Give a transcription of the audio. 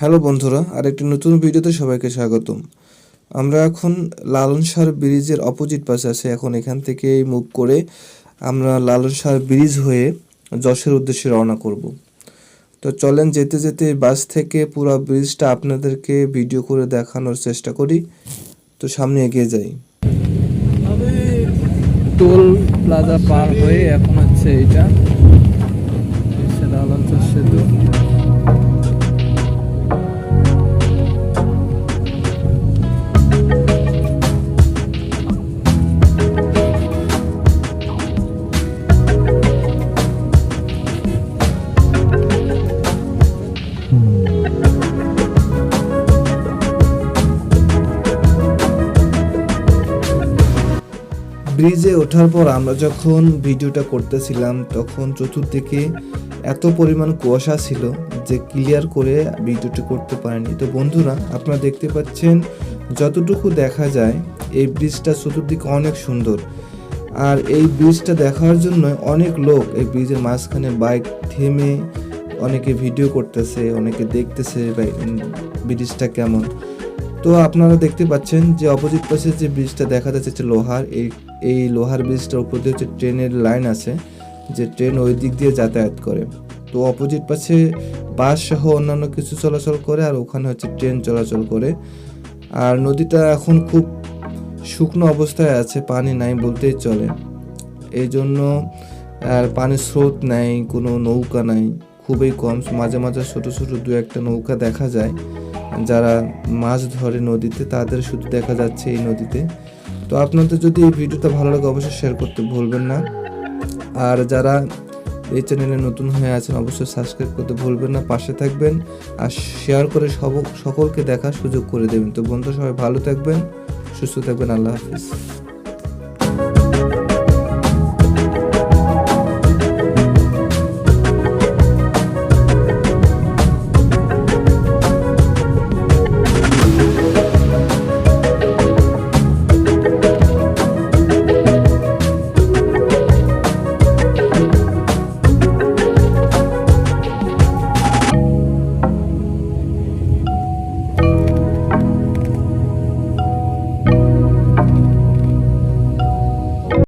Hello বন্ধুরা, আরেকটি নতুন ভিডিওতে সবাইকে স্বাগতম। আমরা এখন লালন ব্রিজের অপোজিট পাশে আছি। এখন এখান থেকে মুভ করে আমরা লালন ব্রিজ হয়ে যশোর উদ্দেশ্যে রওনা করব। তো চলেন যেতে যেতে বাস থেকে পুরো ব্রিজটা আপনাদেরকে ভিডিও করে দেখানোর চেষ্টা করি। তো সামনে এগিয়ে যাই। টোল প্লাজা পার হয়ে এখন হচ্ছে হচ্ছে লালঞ্চর সেতু। ব্রিজে ওঠার পর আমরা যখন ভিডিওটা করতেছিলাম, তখন চতুর্দিকে এত পরিমাণ কুয়াশা ছিল যে ক্লিয়ার করে ভিডিওটি করতে পারিনি। তো বন্ধুরা, আপনারা দেখতে পাচ্ছেন যতটুকু দেখা যায়, এই ব্রিজটা চতুর্দিকে অনেক সুন্দর। আর এই ব্রিজটা দেখার জন্য অনেক লোক এই ব্রিজের মাঝখানে বাইক থেমে অনেকে ভিডিও করতেছে, অনেকে দেখতেছে ব্রিজটা কেমন? তো আপনারা দেখতে পাচ্ছেন যে অপোজিট পাশে যে ব্রিজটা দেখা যাচ্ছে হচ্ছে লোহার, এই এই লোহার ব্রিজটার উপর দিয়ে হচ্ছে ট্রেনের লাইন আছে, যে ট্রেন ওই দিক দিয়ে যাতায়াত করে। তো অপোজিট পাশে বাস সহ অন্যান্য কিছু চলাচল করে আর ওখানে হচ্ছে ট্রেন চলাচল করে। আর নদীটা এখন খুব শুকনো অবস্থায় আছে, পানি নাই বলতেই চলে। এই জন্য আর পানির স্রোত নাই, কোনো নৌকা নাই, খুবই কম। মাঝে মাঝে ছোট ছোট দু একটা নৌকা দেখা যায়। যারা মাছ ধরে নদীতে, তাদের শুধু দেখা যাচ্ছে এই নদীতে। তো আপনাদের যদি এই ভিডিওটা ভালো লাগে, অবশ্যই শেয়ার করতে ভুলবেন না। আর যারা এই চ্যানেলে নতুন হয়ে আছেন, অবশ্যই সাবস্ক্রাইব করতে ভুলবেন না, পাশে থাকবেন। আর শেয়ার করে সব, সকলকে দেখার সুযোগ করে দেবেন। তো বন্ধু সবাই ভালো থাকবেন, সুস্থ থাকবেন, আল্লাহ হাফিজ।